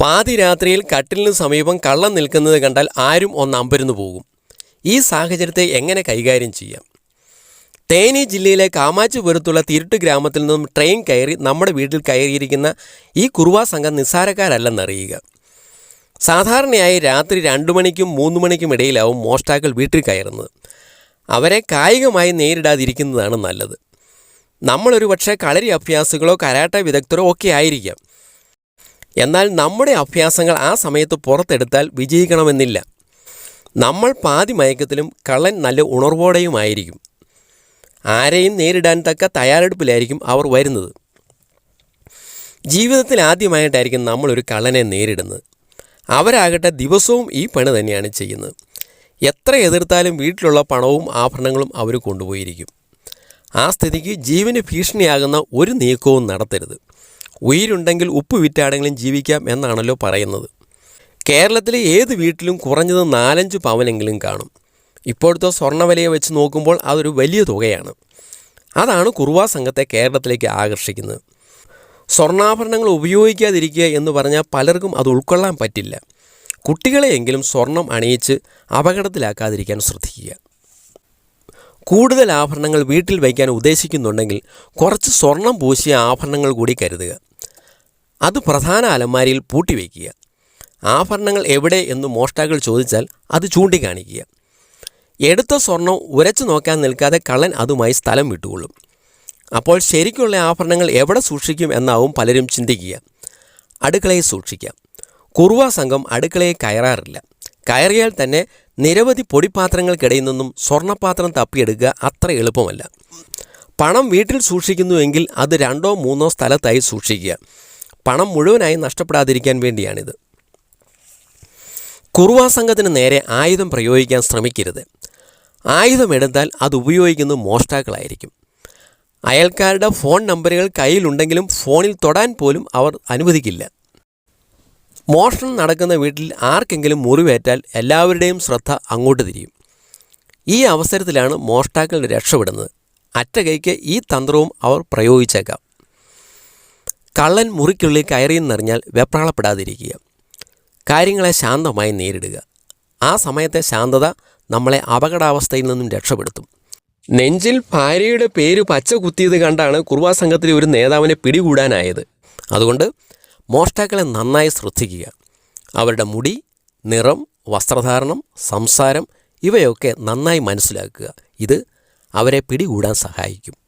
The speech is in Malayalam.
പാതി രാത്രിയിൽ കട്ടിലിന് സമീപം കള്ളം നിൽക്കുന്നത് കണ്ടാൽ ആരും ഒന്ന് അമ്പരന്ന് പോകും. ഈ സാഹചര്യത്തെ എങ്ങനെ കൈകാര്യം ചെയ്യാം? തേനി ജില്ലയിലെ കാമാച്ചിപുരത്തുള്ള തിരുട്ട് ഗ്രാമത്തിൽ നിന്നും ട്രെയിൻ കയറി നമ്മുടെ വീട്ടിൽ കയറിയിരിക്കുന്ന ഈ കുറുവാ സംഘം നിസ്സാരക്കാരല്ലെന്നറിയുക. സാധാരണയായി രാത്രി രണ്ടു മണിക്കും മൂന്ന് മണിക്കും ഇടയിലാവും മോഷ്ടാക്കൾ വീട്ടിൽ കയറുന്നത്. അവരെ കായികമായി നേരിടാതിരിക്കുന്നതാണ് നല്ലത്. നമ്മളൊരു പക്ഷേ കളരി അഭ്യാസികളോ കരാട്ട വിദഗ്ധരോ ഒക്കെ ആയിരിക്കാം. എന്നാൽ നമ്മുടെ അഭ്യാസങ്ങൾ ആ സമയത്ത് പുറത്തെടുത്താൽ വിജയിക്കണമെന്നില്ല. നമ്മൾ പാതി മയക്കത്തിലും കള്ളൻ നല്ല ഉണർവോടെയുമായിരിക്കും. ആരെയും നേരിടാൻ തക്ക തയ്യാറെടുപ്പിലായിരിക്കും അവർ വരുന്നത്. ജീവിതത്തിൽ ആദ്യമായിട്ടായിരിക്കും നമ്മളൊരു കള്ളനെ നേരിടുന്നത്. അവരാകട്ടെ ദിവസവും ഈ പണി തന്നെയാണ് ചെയ്യുന്നത്. എത്ര എതിർത്താലും വീട്ടിലുള്ള പണവും ആഭരണങ്ങളും അവർ കൊണ്ടുപോയിരിക്കും. ആ സ്ഥിതിക്ക് ജീവന് ഭീഷണിയാകുന്ന ഒരു നീക്കവും നടത്തരുത്. ഉயிருണ്ടെങ്കിൽ ഉപ്പ് വിറ്റാടെങ്കിലും ജീവിക്കാം എന്നാണല്ലോ പറയുന്നത്. കേരളത്തിലെ ഏത് വീട്ടിലും കുറഞ്ഞത് നാലഞ്ച് പവനെങ്കിലും കാണും. ഇപ്പോഴത്തെ സ്വർണവിലയെ വെച്ച് നോക്കുമ്പോൾ അതൊരു വലിയ തുകയാണ്. അതാണ് കുറുവാ സംഘത്തെ കേരളത്തിലേക്ക് ആകർഷിക്കുന്നത്. സ്വർണാഭരണങ്ങൾ ഉപയോഗിക്കാതിരിക്കുക എന്ന് പറഞ്ഞാൽ പലർക്കും അത് ഉൾക്കൊള്ളാൻ പറ്റില്ല. കുട്ടികളെയെങ്കിലും സ്വർണം അണിയിച്ച് അപകടത്തിലാക്കാതിരിക്കാൻ ശ്രദ്ധിക്കുക. കൂടുതൽ ആഭരണങ്ങൾ വീട്ടിൽ വയ്ക്കാൻ ഉദ്ദേശിക്കുന്നുണ്ടെങ്കിൽ കുറച്ച് സ്വർണം പൂശിയ ആഭരണങ്ങൾ കൂടി കരുതുക. അത് പ്രധാന അലമാരിയിൽ പൂട്ടിവെക്കുക ആഭരണങ്ങൾ എവിടെ എന്ന് മോഷ്ടാക്കൾ ചോദിച്ചാൽ അത് ചൂണ്ടിക്കാണിക്കുക. എടുത്ത സ്വർണം ഉരച്ചു നോക്കാൻ നിൽക്കാതെ കള്ളൻ അതുമായി സ്ഥലം വിട്ടുകൊള്ളും. അപ്പോൾ ശരിക്കുള്ള ആഭരണങ്ങൾ എവിടെ സൂക്ഷിക്കും എന്നാവും പലരും ചിന്തിക്കുക. അടുക്കളയെ സൂക്ഷിക്കാം. കുറുവ സംഘം അടുക്കളയെ കയറാറില്ല. കയറിയാൽ തന്നെ നിരവധി പൊടിപ്പാത്രങ്ങൾക്കിടയിൽ നിന്നും സ്വർണപാത്രം തപ്പിയെടുക്കുക അത്ര എളുപ്പമല്ല. പണം വീട്ടിൽ സൂക്ഷിക്കുന്നുവെങ്കിൽ അത് രണ്ടോ മൂന്നോ സ്ഥലത്തായി സൂക്ഷിക്കുക. പണം മുഴുവനായി നഷ്ടപ്പെടാതിരിക്കാൻ വേണ്ടിയാണിത്. കുറുവാ സംഘത്തിന് നേരെ ആയുധം പ്രയോഗിക്കാൻ ശ്രമിക്കരുത്. ആയുധമെടുത്താൽ അത് ഉപയോഗിക്കുന്നത് മോഷ്ടാക്കളായിരിക്കും. അയൽക്കാരുടെ ഫോൺ നമ്പറുകൾ കയ്യിലുണ്ടെങ്കിലും ഫോണിൽ തൊടാൻ പോലും അവർ അനുവദിക്കില്ല. മോഷണം നടക്കുന്ന വീട്ടിൽ ആർക്കെങ്കിലും മുറിവേറ്റാൽ എല്ലാവരുടെയും ശ്രദ്ധ അങ്ങോട്ട് തിരിയും. ഈ അവസരത്തിലാണ് മോഷ്ടാക്കൾ രക്ഷപ്പെടുന്നത്. അറ്റകൈക്ക് ഈ തന്ത്രവും അവർ പ്രയോഗിച്ചേക്കാം. കള്ളൻ മുറിക്കുള്ളിൽ കയറിയെന്നറിഞ്ഞാൽ വെപ്രാളപ്പെടാതിരിക്കുക. കാര്യങ്ങളെ ശാന്തമായി നേരിടുക. ആ സമയത്തെ ശാന്തത നമ്മളെ അപകടാവസ്ഥയിൽ നിന്നും രക്ഷപ്പെടുത്തും. നെഞ്ചിൽ ഭാര്യയുടെ പേര് പച്ച കുത്തിയത് കണ്ടാണ് കുർവാ സംഘത്തിലെ ഒരു നേതാവിനെ പിടികൂടാനായത്. അതുകൊണ്ട് മോഷ്ടാക്കളെ നന്നായി ശ്രദ്ധിക്കുക. അവരുടെ മുടി നിറം വസ്ത്രധാരണം സംസാരം ഇവയൊക്കെ നന്നായി മനസ്സിലാക്കുക. ഇത് അവരെ പിടികൂടാൻ സഹായിക്കും.